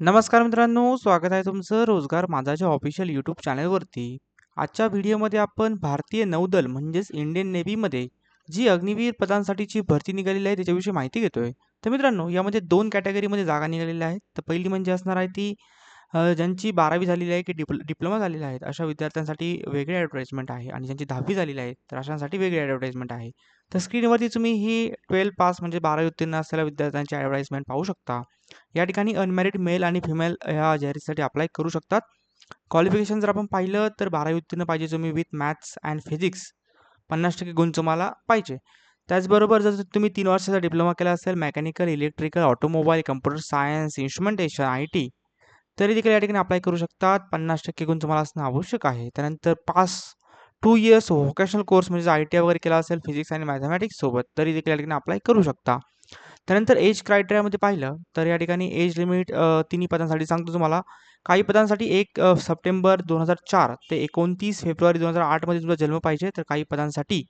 नमस्कार मित्रांनो, स्वागत आहे तुमचं रोजगार माझाच्या ऑफिशियल यूट्यूब चॅनलवरती. आजच्या व्हिडिओमध्ये आपण भारतीय नौदल म्हणजेच इंडियन नेव्हीमध्ये जी अग्निवीर पदांसाठीची भरती निघालेली आहे त्याच्याविषयी माहिती घेतोय. तर मित्रांनो यामध्ये दोन कॅटेगरीमध्ये जागा निघालेल्या आहेत. तर पहिली म्हणजे असणार आहे ती ज्यांची 12वी झालेली आहे की डिप्ल डिप्लोमा झालेला आहे अशा विद्यार्थ्यांसाठी वेगळी ॲडव्हर्टाइजमेंट आहे आणि ज्यांची 10वी झालेली आहे तर अशांसाठी वेगळी ॲडव्हर्टाइजमेंट आहे. तर स्क्रीनवरती तुम्ही ही 12 पास म्हणजे 12वी उत्तीर्ण असलेल्या विद्यार्थ्यांची ॲडव्हर्टाईजमेंट पाहू शकता. या ठिकाणी अनमॅरिड मेल आणि फिमेल ह्या जाहिरातीसाठी अप्लाय करू शकतात. क्वालिफिकेशन जर आपण पाहिलं तर 12वी उत्तीर्ण पाहिजे तुम्ही विथ मॅथ्स अँड फिजिक्स 50% गुण तुम्हाला पाहिजे. त्याचबरोबर जर तुम्ही तीन वर्षाचा डिप्लोमा केला असेल mechanical, electrical, automobile, computer science, instrumentation, IT तरी देखील या ठिकाणी अप्लाय करू शकतात. 50% गुण तुम्हाला असणं आवश्यक आहे. त्यानंतर pass two years vocational course म्हणजे आय-टी-आय वगैरे केला असेल फिजिक्स आणि मॅथमॅटिक्स सोबत तरी देखील या ठिकाणी अप्लाय करू शकता. त्यानंतर एज क्रायटेरियामध्ये पाहिलं तर या ठिकाणी एज लिमिट तिन्ही पदांसाठी सांगतो तुम्हाला. काही पदांसाठी एक सप्टेंबर दोन हजार चार ते 29 फेब्रुवारी दोन हजार आठमध्ये तुमचा जन्म पाहिजे. तर काही पदांसाठी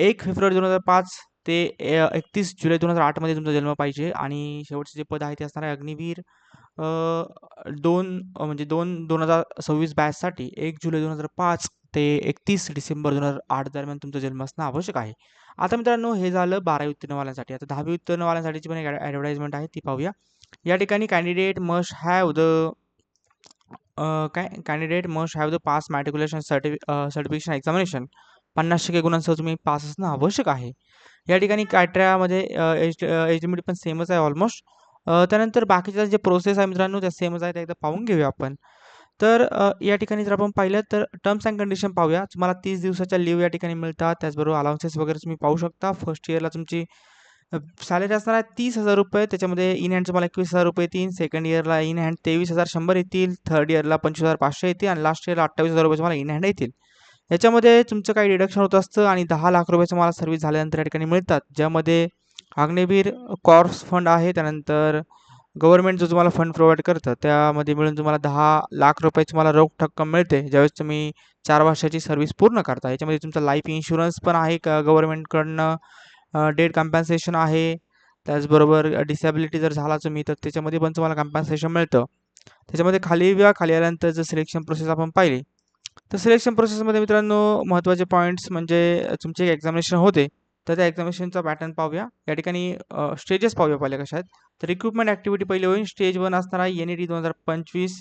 एक फेब्रुवारी दोन हजार पाच ते अ, 31 जुलै 2008 मध्ये तुमचा जन्म पाहिजे आणि शेवटचे जे पद आहे ते असणार आहे अग्निवीर दोन म्हणजे दोन दोन हजार सव्वीस बॅचसाठी एक जुलै 2005 ते 31 डिसेंबर 2008 दरम्यान तुमचा जन्म असणं आवश्यक आहे. आता मित्रांनो हे झालं 12वी उत्तीर्णवाल्यांसाठी. आता 10वी उत्तीर्णवाल्यांसाठीची पण एक ॲडव्हर्टाईजमेंट ॲडव्हर्टाइजमेंट आहे ती पाहूया. या ठिकाणी कॅन्डिडेट मस्ट हॅव द काय candidate must have the pass matriculation certifi certification examination 50% गुणांसह तुम्ही पास असणं आवश्यक आहे. या ठिकाणी कॅट्रामध्ये एज एज लिमिट पण सेमच आहे ऑलमोस्ट. त्यानंतर बाकीच्या जे प्रोसेस आहे मित्रांनो त्या सेमच आहेत. एकदा पाहून घेऊया आपण. तर या ठिकाणी जर आपण पाहिलं तर टर्म्स अँड कंडिशन पाहूया. तुम्हाला तीस दिवसाच्या लीव्ह या ठिकाणी मिळतात. त्याचबरोबर अलाउन्सेस वगैरे तुम्ही पाहू शकता. फर्स्ट इयरला तुमची सॅलरी असणार आहे ₹30,000 त्याच्यामध्ये इन हँड तुम्हाला ₹21,000 येतील. सेकंड इयरला इन हँड ₹23,100 येतील. थर्ड इयरला ₹25,500 येतील आणि लास्ट इयरला ₹28,000 तुम्हाला इन हँड येतील. याच्यामध्ये तुमचं काही डिडक्शन होत असतं आणि दहा लाख रुपये तुम्हाला सर्व्हिस झाल्यानंतर या ठिकाणी मिळतात. ज्यामध्ये अग्निवीर कॉर्प्स फंड आहे. त्यानंतर गव्हर्नमेंट जो तुम्हाला फंड प्रोव्हाइड करतं त्यामध्ये मिळून तुम्हाला दहा लाख रुपये तुम्हाला रोख रक्कम मिळते. ज्यावेळेस तुम्ही चार वर्षाची सर्व्हिस पूर्ण करता. याच्यामध्ये तुमचा लाईफ इन्शुरन्स पण आहे क गव्हर्नमेंटकडनं. डेट कम्पन्सेशन आहे. त्याचबरोबर डिसॅबिलिटी जर झाला तुम्ही तर त्याच्यामध्ये पण तुम्हाला कम्पन्सेशन मिळतं. त्याच्यामध्ये खाली येऊया. खाली आल्यानंतर जर सिलेक्शन प्रोसेस आपण पाहिली तर सिलेक्शन प्रोसेसमध्ये मित्रांनो महत्त्वाचे पॉईंट्स म्हणजे तुमचे एक्झामिनेशन होते. तर त्या एक्झामिनेशनचा पॅटर्न पाहूया. या ठिकाणी स्टेजेस पाहूया पहिल्या कशा आहेत. तर रिक्रुटमेंट ॲक्टिव्हिटी पहिले होईल. स्टेज वन असणार आहे NED 2025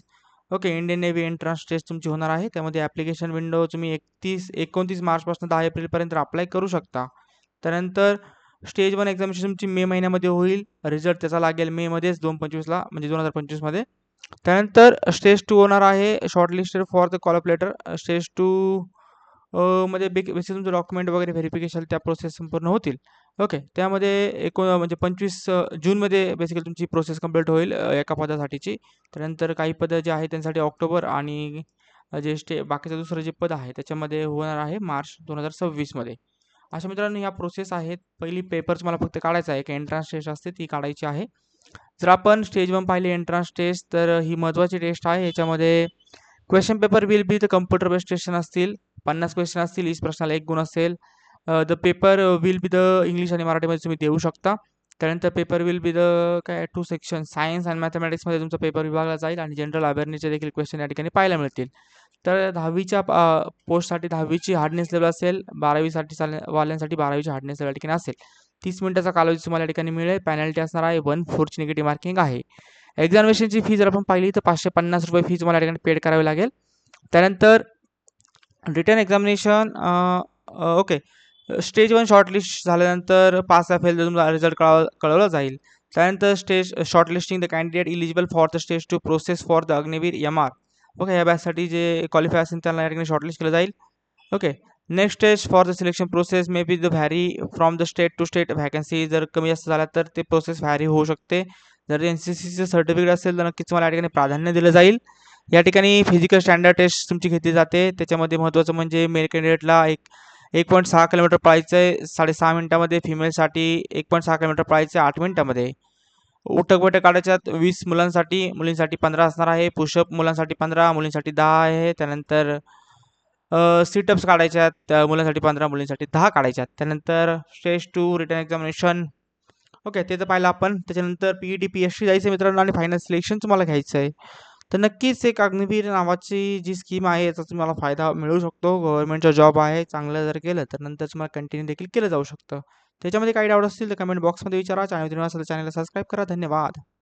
okay. Indian navy entrance test तुमची होणार आहे. त्यामध्ये ॲप्लिकेशन विंडो तुम्ही 31 29 मार्चपासून दहा एप्रिलपर्यंत अप्लाय करू शकता. त्यानंतर स्टेज वन एक्झामिनेशन तुमची मे महिन्यामध्ये होईल. रिझल्ट त्याचा लागेल मेमध्येच 2/25ला म्हणजे दोन हजार पंचवीसमध्ये त्यानंतर स्टेज टू होणार आहे shortlisted for the call of letter. Stage two म्हणजे मध्ये बेक म्हणजे बेसिक तुमचं डॉक्युमेंट वगैरे व्हेरिफिकेशन त्या प्रोसेस संपूर्ण होतील. ओके. त्यामध्ये एको म्हणजे पंचवीस जूनमध्ये बेसिकली तुमची प्रोसेस कंप्लीट होईल एका पदासाठीची. त्यानंतर काही पदं जी आहेत त्यांसाठी ऑक्टोबर आणि जे स्टे बाकीचं दुसरं जे पद आहे त्याच्यामध्ये होणार आहे मार्च दोन हजार सव्वीसमध्ये अशा मित्रांनो ह्या प्रोसेस आहेत. पहिली पेपर्स मला फक्त काढायचा आहे. एक एंट्रन्स टेस्ट असते ती काढायची आहे. जर आपण स्टेज वन पाहिली एंट्रन्स टेस्ट तर ही महत्त्वाची टेस्ट आहे. याच्यामध्ये question paper will be the computer based test असतील. 50 क्वेश्चन असतील. ईच प्रश्नाला एक गुण असेल. The paper will be the English आणि मराठीमध्ये तुम्ही देऊ शकता. त्यानंतर पेपर विल बी द काय टू सेक्शन सायन्स अँड मॅथमॅटिक्समध्ये तुमचा पेपर विभागला जाईल आणि जनरल अवेअरनेसचे देखील क्वेश्चन या ठिकाणी पाहायला मिळतील. तर दहावीच्या पोस्टसाठी 10वीची हार्डनेस लेवल असेल. 12वीसाठी चालण्या वाल्यांसाठी 12वीची हार्डनेस लेवल या ठिकाणी असेल. तीस मिनिटाचा कालावधी तुम्हाला या ठिकाणी मिळेल. पॅनल्टी असणार आहे 1/4ची निगेटिव्ह मार्किंग आहे. एक्झामिनेशनची फी जर आपण पाहिली तर ₹550 फी तुम्हाला या ठिकाणी पेड करावी लागेल. त्यानंतर return examination okay. Stage one shortlist झाल्यानंतर पास या फेल तुमचा रिझल्ट कळव कळवला जाईल. त्यानंतर stage shortlisting the candidate eligible for the stage two process for the Agniveer MR. Okay. या बॅचसाठी जे क्वालिफाय असेल त्यांना या ठिकाणी शॉर्टलिस्ट केलं जाईल. Okay. Next stage for the selection process may be the vary from the state to state vacancy जर कमी जास्त झाल्या तर ते प्रोसेस व्हॅरी होऊ शकते. जर एन-सी-सीचं सर्टिफिकेट असेल तर नक्कीच तुम्हाला या ठिकाणी प्राधान्य दिलं जाईल. या ठिकाणी फिजिकल स्टँडर्ड टेस्ट तुमची घेतली जाते. त्याच्यामध्ये महत्त्वाचं म्हणजे मेल कॅन्डिडेटला एक 1.6 किलोमीटर पळायचं आहे 6.5 मिनिटामध्ये. फिमेलसाठी 1.6 किलोमीटर पळायचं आहे आठ मिनिटामध्ये. उठक-बैठक काढायच्यात वीस मुलांसाठी, मुलींसाठी 15 असणार आहे. पुशअप मुलांसाठी 15, मुलींसाठी दहा आहे. त्यानंतर सीटअप्स काढायच्यात आहेत. मुलांसाठी 15, मुलींसाठी 10 काढायचे आहेत. त्यानंतर stage two return examination okay ते तर पाहिलं आपण त्याच्यानंतर P E D P S C जायचं मित्रांनो आणि फायनल सिलेक्शन तुम्हाला घ्यायचं आहे तर नक्कीच एक अग्निवीर नावाची जी स्कीम आहे याचा तुम्हाला फायदा मिळू शकतो. गव्हर्नमेंटचा जॉब आहे चांगलं जर केलं तर नंतर तुम्हाला कंटिन्यू देखील केलं जाऊ शकतं. त्याच्यामध्ये काही डाऊट असतील तर कमेंट बॉक्समध्ये विचारा. चॅनल असेल तर चॅनलला सबस्क्राईब करा. धन्यवाद.